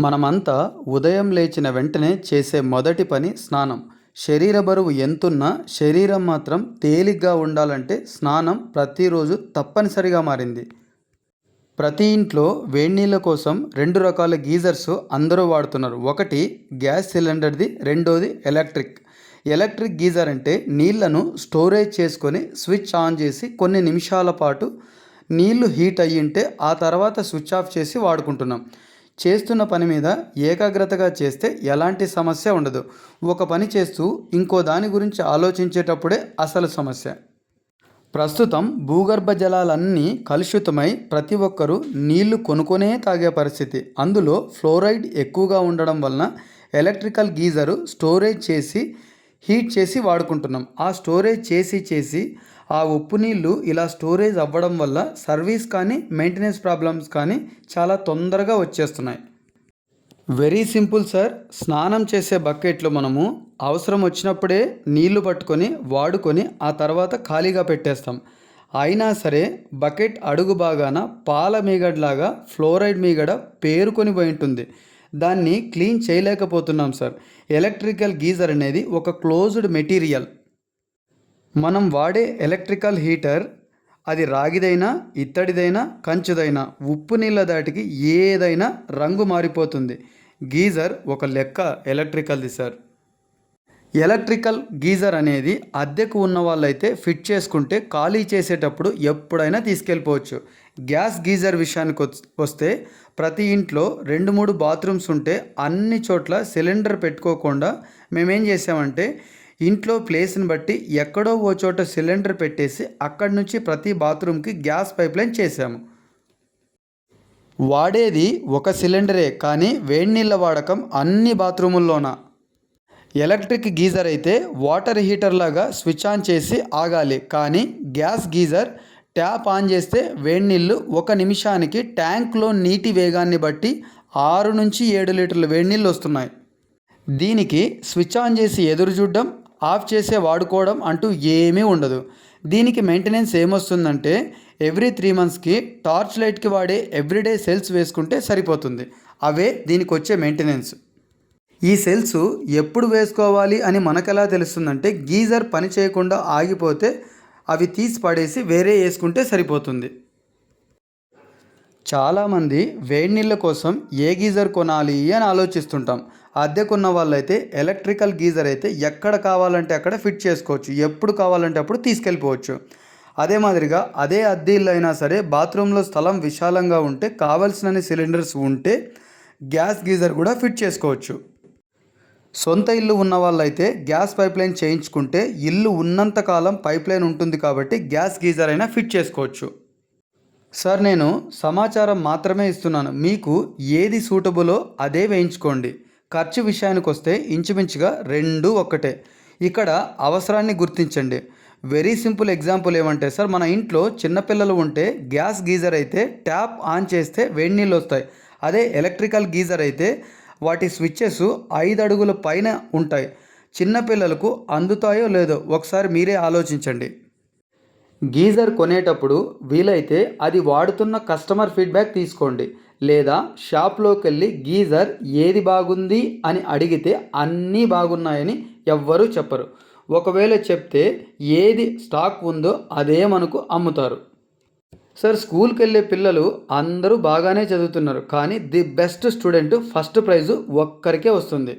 మనమంతా ఉదయం లేచిన వెంటనే చేసే మొదటి పని స్నానం. శరీర బరువు ఎంతున్నా శరీరం మాత్రం తేలిగ్గా ఉండాలంటే స్నానం ప్రతిరోజు తప్పనిసరిగా మారింది. ప్రతి ఇంట్లో వేడినీళ్ళ కోసం రెండు రకాల గీజర్స్ అందరూ వాడుతున్నారు. ఒకటి గ్యాస్ సిలిండర్ది రెండోది ఎలక్ట్రిక్. ఎలక్ట్రిక్ గీజర్ అంటే నీళ్ళను స్టోరేజ్ చేసుకొని స్విచ్ ఆన్ చేసి కొన్ని నిమిషాల పాటు నీళ్ళు హీట్ అయ్యింటే ఆ తర్వాత స్విచ్ ఆఫ్ చేసి వాడుకుంటున్నాం. చేస్తున్న పని మీద ఏకాగ్రతగా చేస్తే ఎలాంటి సమస్య ఉండదు. ఒక పని చేస్తూ ఇంకో దాని గురించి ఆలోచించేటప్పుడే అసలు సమస్య. ప్రస్తుతం భూగర్భ జలాలన్నీ కలుషితమై ప్రతి ఒక్కరూ నీళ్ళు కొనుక్కునే తాగే పరిస్థితి. అందులో ఫ్లోరైడ్ ఎక్కువగా ఉండడం వలన ఎలక్ట్రికల్ గీజరు స్టోరేజ్ చేసి హీట్ చేసి వాడుకుంటున్నాం. ఆ స్టోరేజ్ చేసి చేసి ఆ ఉప్పు నీళ్ళు ఇలా స్టోరేజ్ అవ్వడం వల్ల సర్వీస్ కానీ మెయింటెనెన్స్ ప్రాబ్లమ్స్ కానీ చాలా తొందరగా వచ్చేస్తున్నాయి. Very simple sir. స్నానం చేసే బకెట్లు మనము అవసరం వచ్చినప్పుడే నీళ్ళు పట్టుకొని వాడుకొని ఆ తర్వాత ఖాళీగా పెట్టేస్తాం. అయినా సరే బకెట్ అడుగు భాగాన పాల మీగడలాగా ఫ్లోరైడ్ మీగడ పేరుకొని పోయి ఉంటుంది. దాన్ని క్లీన్ చేయలేకపోతున్నాం సార్. ఎలక్ట్రికల్ గీజర్ అనేది ఒక క్లోజ్డ్ మెటీరియల్. మనం వాడే ఎలక్ట్రికల్ హీటర్ అది రాగిదైనా ఇత్తడిదైనా కంచుదైనా ఉప్పు నీళ్ళ దాటికి ఏదైనా రంగు మారిపోతుంది. గీజర్ ఒక లెక్క ఎలక్ట్రికల్ది సార్. ఎలక్ట్రికల్ గీజర్ అనేది అద్దెకు ఉన్న వాళ్ళైతే ఫిట్ చేసుకుంటే ఖాళీ చేసేటప్పుడు ఎప్పుడైనా తీసుకెళ్ళిపోవచ్చు. గ్యాస్ గీజర్ విషయానికి వస్తే ప్రతి ఇంట్లో రెండు మూడు బాత్రూమ్స్ ఉంటే అన్ని చోట్ల సిలిండర్ పెట్టుకోకుండా మేమేం చేసామంటే ఇంట్లో ప్లేస్ని బట్టి ఎక్కడో ఓ చోట సిలిండర్ పెట్టేసి అక్కడి నుంచి ప్రతి బాత్రూమ్కి గ్యాస్ పైప్లైన్ చేసాము. వాడేది ఒక సిలిండరే కానీ వేడి నీళ్ళ వాడకం అన్ని బాత్రూముల్లోన. ఎలక్ట్రిక్ గీజర్ అయితే వాటర్ హీటర్ లాగా స్విచ్ ఆన్ చేసి ఆగాలి కానీ గ్యాస్ గీజర్ ట్యాప్ ఆన్ చేస్తే వేడి నీళ్ళు ఒక నిమిషానికి ట్యాంక్లో నీటి వేగాన్ని బట్టి ఆరు నుంచి ఏడు లీటర్ల వేడి నీళ్ళు వస్తున్నాయి. దీనికి స్విచ్ ఆన్ చేసి ఎదురు చూడడం ఆఫ్ చేసే వాడుకోవడం అంటూ ఏమీ ఉండదు. దీనికి మెయింటెనెన్స్ ఏమొస్తుందంటే ఎవ్రీ త్రీ మంత్స్కి టార్చ్ లైట్కి వాడే ఎవ్రీడే సెల్స్ వేసుకుంటే సరిపోతుంది. అవే దీనికి వచ్చే మెయింటెనెన్స్. ఈ సెల్స్ ఎప్పుడు వేసుకోవాలి అని మనకెలా తెలుస్తుందంటే గీజర్ పని చేయకుండా ఆగిపోతే అవి తీసి పడేసి వేరే వేసుకుంటే సరిపోతుంది. చాలామంది వేడి నీళ్ళ కోసం ఏ గీజర్ కొనాలి అని ఆలోచిస్తుంటాం. అద్దె కొన్న వాళ్ళైతే ఎలక్ట్రికల్ గీజర్ అయితే ఎక్కడ కావాలంటే అక్కడ ఫిట్ చేసుకోవచ్చు. ఎప్పుడు కావాలంటే అప్పుడు తీసుకెళ్ళిపోవచ్చు. అదే మాదిరిగా అదే అద్దె ఇల్లు అయినా సరే బాత్రూంలో స్థలం విశాలంగా ఉంటే కావలసినన్ని సిలిండర్స్ ఉంటే గ్యాస్ గీజర్ కూడా ఫిట్ చేసుకోవచ్చు. సొంత ఇల్లు ఉన్న వాళ్ళైతే గ్యాస్ పైప్లైన్ చేయించుకుంటే ఇల్లు ఉన్నంతకాలం పైప్ పైప్లైన్ ఉంటుంది కాబట్టి గ్యాస్ గీజర్ అయినా ఫిట్ చేసుకోవచ్చు. సార్ నేను సమాచారం మాత్రమే ఇస్తున్నాను. మీకు ఏది సూటబులో అదే వేయించుకోండి. ఖర్చు విషయానికి వస్తే ఇంచుమించుగా రెండు ఒక్కటే. ఇక్కడ అవసరాన్ని గుర్తించండి. వెరీ సింపుల్ ఎగ్జాంపుల్ ఏమంటే సార్ మన ఇంట్లో చిన్నపిల్లలు ఉంటే గ్యాస్ గీజర్ అయితే ట్యాప్ ఆన్ చేస్తే వేడి నీళ్ళు వస్తాయి. అదే ఎలక్ట్రికల్ గీజర్ అయితే వాటి స్విచ్చెస్ ఐదు అడుగుల పైన ఉంటాయి. చిన్నపిల్లలకు అందుతాయో లేదో ఒకసారి మీరే ఆలోచించండి. గీజర్ కొనేటప్పుడు వీలైతే అది వాడుతున్న కస్టమర్ ఫీడ్బ్యాక్ తీసుకోండి. లేదా షాప్లోకి వెళ్ళి గీజర్ ఏది బాగుంది అని అడిగితే అన్నీ బాగున్నాయని ఎవ్వరూ చెప్పరు. ఒకవేళ చెప్తే ఏది స్టాక్ ఉందో అదే మనకు అమ్ముతారు. సార్ స్కూల్కి వెళ్ళే పిల్లలు అందరూ బాగానే చదువుతున్నారు కానీ the best student first prize ఒక్కరికే వస్తుంది.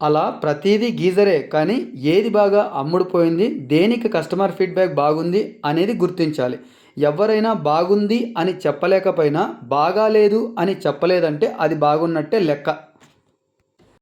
అలా ప్రతిదీ గీజరే కానీ ఏది బాగా అమ్ముడుపోయింది దేనికి కస్టమర్ ఫీడ్బ్యాక్ బాగుంది అనేది గుర్తించాలి. ఎవరైనా బాగుంది అని చెప్పలేకపోయినా బాగాలేదు అని చెప్పలేదంటే అది బాగున్నట్టే లెక్క.